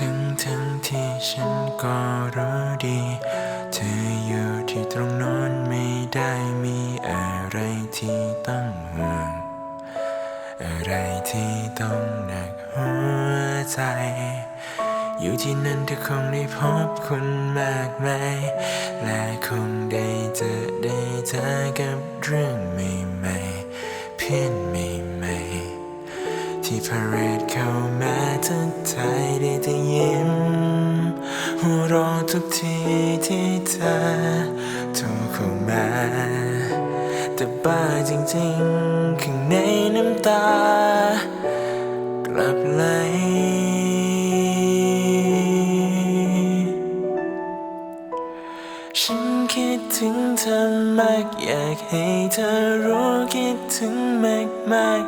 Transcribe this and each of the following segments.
ทั้งทั้งที่ฉันก็รู้ดี เธออยู่ที่ตรงโน้นไม่ได้มีอะไรที่ต้องห่วง อะไรที่ต้องหนักหัวใจ อยู่ที่นั่นเธอคงได้พบคนมากมายและคงได้เจอได้เจอกับเรื่องใหม่ๆ เพื่อนใหม่ๆที่พาเรดเข้ามาทักทายได้แต่ ทุกทีที่เธอโทรเข้ามา แต่บ้าจริงๆ ข้างในน้ำตา กลับไหล ฉันคิดถึงเธอมาก อยากให้เธอรู้คิดถึงมากมาก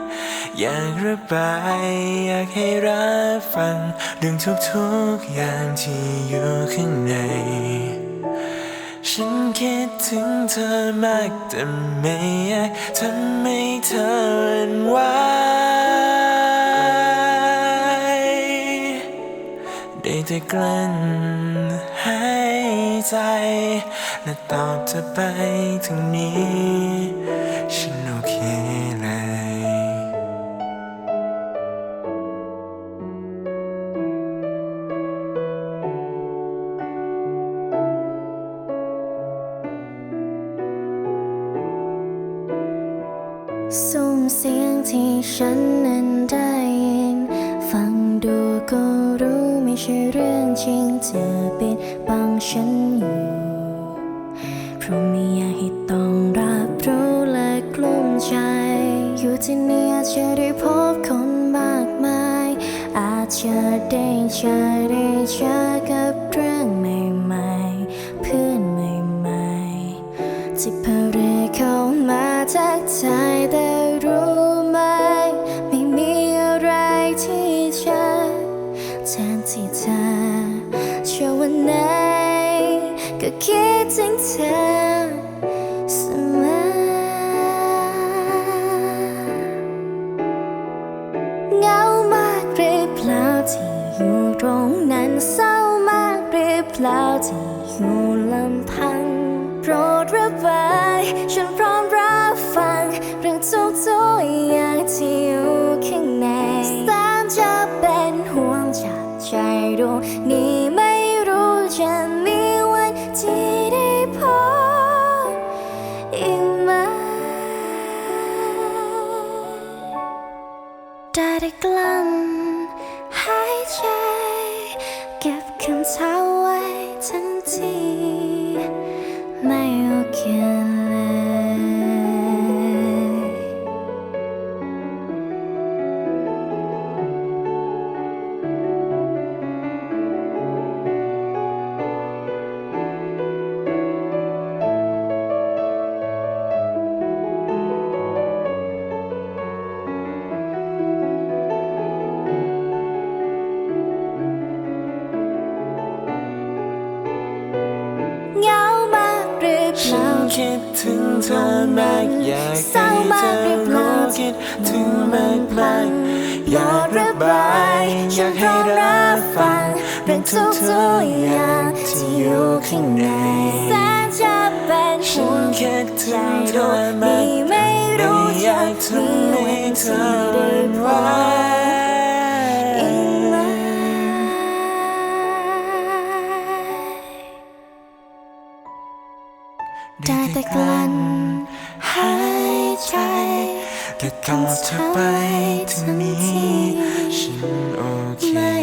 อยากระบาย อยากให้รับฟังเรื่องทุกๆอย่างที่อยู่ข้างใน ฉันคิดถึงเธอมากแต่ไม่อยากทำให้เธอหวั่นไหวได้แต่กลั้นใหาย ใจ และตอบเธอไปถึงนี้ ฉันโอเคเลยซุ้มเสียงที่ฉันนั้นได้ยิน ฟังดูก็รู้ ใช่เรื่องจริงเธอปิดบังฉันอยู่ เพราะไม่อยากให้ต้องรับรู้และกลุ้มใจ อยู่ที่นี่อาจจะได้พบคนมากมาย อาจจะได้เจอได้เจอกัน คิดถึงเธอเสมอเหงามากหรือเปล่าที่อยู่ตรงนั้นเศร้ามากหรือเปล่าที่อยู่ลำพังโปรดระบายฉันพร้อมรับฟังเรื่องทุกทุกๆอย่าง กลั้นหายใจ เก็บคำเท้าไว้ คิดถึงเธอมากอยากให้เธอรู้คิดถึงมากมากอยากระบายอยากให้รับฟังเรื่องทุกทุกๆอย่างที่อยู่ข้างในแสนจะเป็นฉันคิดถึใจงเธดอมากไม่รู้อยากทำมีให้เธอได้หพวั่น ได้แต่กลั้นหายใจและตอบเธอไปถึงนี้ฉันโอเค